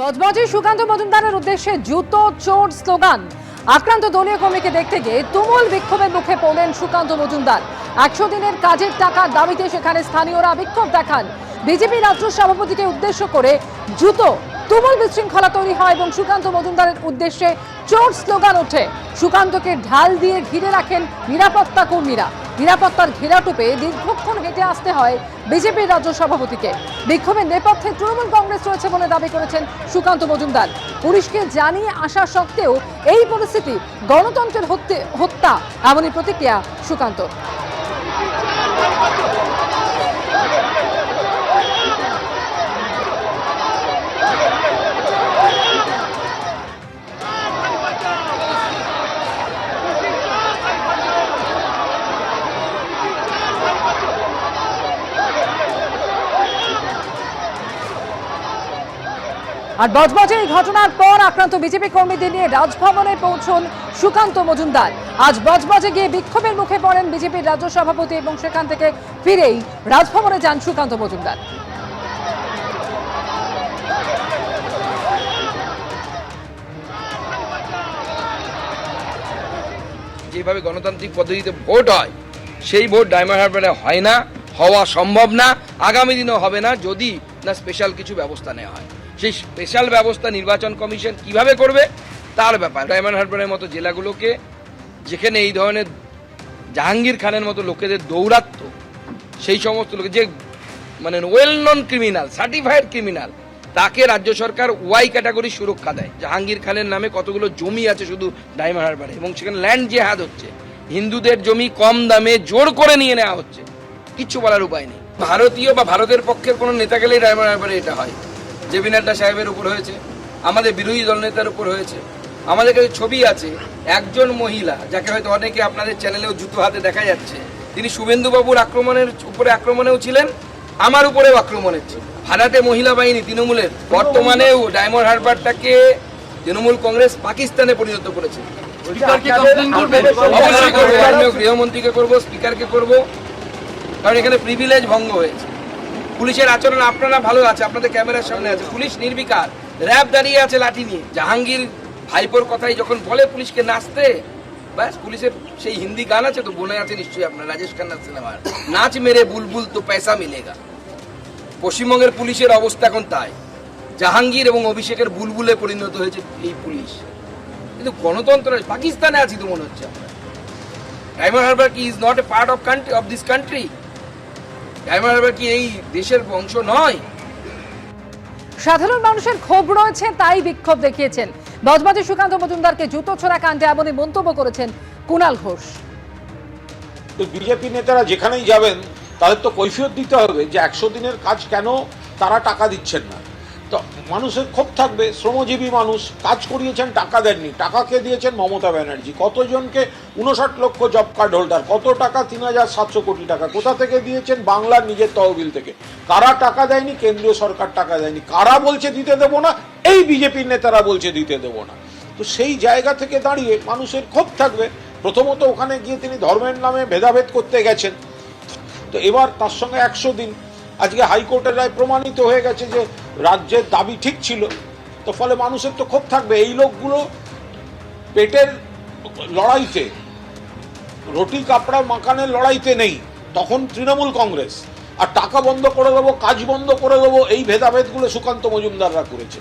বজবজে সুকান্ত মজুমদারের উদ্দেশ্যে জুতো চোর স্লোগান। আক্রান্ত দলীয় কর্মীকে দেখতে গিয়ে তুমুল বিক্ষোভের মুখে পড়লেন সুকান্ত মজুমদার। একশো দিনের কাজের টাকা দাবিতে সেখানে স্থানীয়রা বিক্ষোভ দেখান। বিজেপি রাজ্য সভাপতিকে উদ্দেশ্য করে জুতো, তুমুল বিশৃঙ্খলা তৈরি হয় এবং সুকান্ত মজুমদারের উদ্দেশ্যে চোর স্লোগান ওঠে। সুকান্তকে ঢাল দিয়ে ঘিরে রাখেন নিরাপত্তা কর্মীরা। নিরাপত্তার ঘেরাটোপে দীর্ঘক্ষণ হেঁটে আসতে হয় বিজেপির রাজ্য সভাপতিকে। বিক্ষোভের নেপথ্যে তৃণমূল কংগ্রেস রয়েছে বলে দাবি করেছেন সুকান্ত মজুমদার। পুলিশকে জানিয়ে আসা সত্ত্বেও এই পরিস্থিতি, গণতন্ত্রের হত্যে- হত্যা এমনই প্রতিক্রিয়া সুকান্ত আর বজবজে এই ঘটনার পর আক্রান্ত বিজেপি কর্মীদের নিয়ে রাজভবনে পৌঁছন সুকান্ত মজুমদার। আজ বজবজে গিয়ে বিক্ষোভের মুখে পড়েন বিজেপির রাজ্য সভাপতি এবং সেখান থেকে ফিরেই রাজভবনে যান সুকান্ত মজুমদার। যেভাবে গণতান্ত্রিক পদ্ধতিতে ভোট হয়, সেই ভোট ডায়মন্ড হারবারে হয় না, হওয়া সম্ভব না, আগামী দিনেও হবে না, যদি না স্পেশাল কিছু ব্যবস্থা নেওয়া হয়। সেই স্পেশাল ব্যবস্থা নির্বাচন কমিশন কীভাবে করবে, তার ব্যাপার। ডায়মন্ড হারবারের মতো জেলাগুলোকে, যেখানে এই ধরনের জাহাঙ্গীর খানের মতো লোকেদের দৌরাত্ম, সেই সমস্ত লোক যে মানে well non criminal certified criminal তাকে রাজ্য সরকার ওয়াই ক্যাটাগরি সুরক্ষা দেয়। জাহাঙ্গীর খানের নামে কতগুলো জমি আছে শুধু ডায়মন্ড হারবারে এবং সেখানে ল্যান্ড জেহাদ হচ্ছে। হিন্দুদের জমি কম দামে জোর করে নিয়ে নেওয়া হচ্ছে। কিচ্ছু বলার উপায় নেই। ভারতীয় বা ভারতের পক্ষের কোনো নেতা গেলেই ডায়মন্ড হারবারে এটা হয়। জেপি নাড্ডা সাহেবের উপর হয়েছে আমাদের বিরোধী দলনেতার উপর হয়েছে আমাদের কাছে ছবি আছে একজন মহিলা যাকে হয়তো অনেকে আপনাদের চ্যানেলেও জুতো হাতে দেখা যাচ্ছে তিনি শুভেন্দুবাবুর আক্রমণের উপরে আক্রমণেও ছিলেন আমার উপরেও আক্রমণের ছিল ভাড়াটে মহিলা বাহিনী তৃণমূলের বর্তমানেও ডায়মন্ড হারবারটাকে তৃণমূল কংগ্রেস পাকিস্তানে পরিণত করেছে। গৃহমন্ত্রীকে করব স্পিকারকে করব কারণ এখানে প্রিভিলেজ ভঙ্গ হয়েছে। পুলিশের আচরণ আপনারা ভালো আছে, আপনাদের ক্যামেরার সামনে আছে। পুলিশ নির্বিকার। র্যাব দাঁড়িয়ে আছে লাঠি নিয়ে। জাহাঙ্গীর ভাইপোর কথাই যখন বলে পুলিশকে নাচতে, ব্যাস, পুলিশের সেই হিন্দি গান আছে তো, মনে আছে নিশ্চয়ই আপনার, রাজেশ খান্নার সিনেমার। নাচ মেরে বুলবুল তো পয়সা মিলেগা। পশ্চিমবঙ্গের পুলিশের অবস্থা এখন তাই। জাহাঙ্গীর এবং অভিষেকের বুলবুলে পরিণত হয়েছে এই পুলিশ। কিন্তু গণতন্ত্র, পাকিস্তানে আছি তো মনে হচ্ছে আমরা ডায়মন্ড হারবার কি is not a part of country of this country Diamond Harbour কি এই দেশের অংশ নয়? সাধারণ মানুষের ক্ষোভ রয়েছে তাই বিক্ষোভ দেখিয়েছেন। বজবাজি সুকান্ত মজুমদারকে জুতো ছোড়া কাণ্ডে এমনই মন্তব্য করেছেন কুণাল ঘোষ। তো বিজেপি নেতারা যেখানেই যাবেন তাদের তো কৈফিয়ত দিতে হবে যে একশো দিনের কাজ কেন তারা টাকা দিচ্ছেন না। মানুষের ক্ষোভ থাকবে, শ্রমজীবী মানুষ কাজ করিয়েছেন, টাকা দেননি। টাকা কে দিয়েছেন মমতা ব্যানার্জি। কতজনকে উনষাট লক্ষ জব কার্ড হোল্ডার, কত টাকা? তিন হাজার সাতশো কোটি টাকা। কোথা থেকে দিয়েছেন? বাংলার নিজের তহবিল থেকে। কারা টাকা দেয়নি? কেন্দ্রীয় সরকার টাকা দেয়নি। কারা বলছে দিতে দেবো না? এই বিজেপির নেতারা বলছে দিতে দেবো না। তো সেই জায়গা থেকে দাঁড়িয়ে মানুষের ক্ষোভ থাকবে। প্রথমত ওখানে গিয়ে তিনি ধর্মের নামে ভেদাভেদ করতে গেছেন। তো এবার তার সঙ্গে একশো দিন। আজকে হাইকোর্টের রায় প্রমাণিত হয়ে গেছে যে রাজ্যের দাবি ঠিক ছিল, তো ফলে মানুষের তো ক্ষোভ থাকবে। এই লোকগুলো পেটের লড়াইতে, রুটি কাপড়া মাকানের লড়াইতে নেই। তখন তৃণমূল কংগ্রেস, আর টাকা বন্ধ করে দেবো, কাজ বন্ধ করে দেবো, এই ভেদাভেদগুলো সুকান্ত মজুমদাররা করেছে।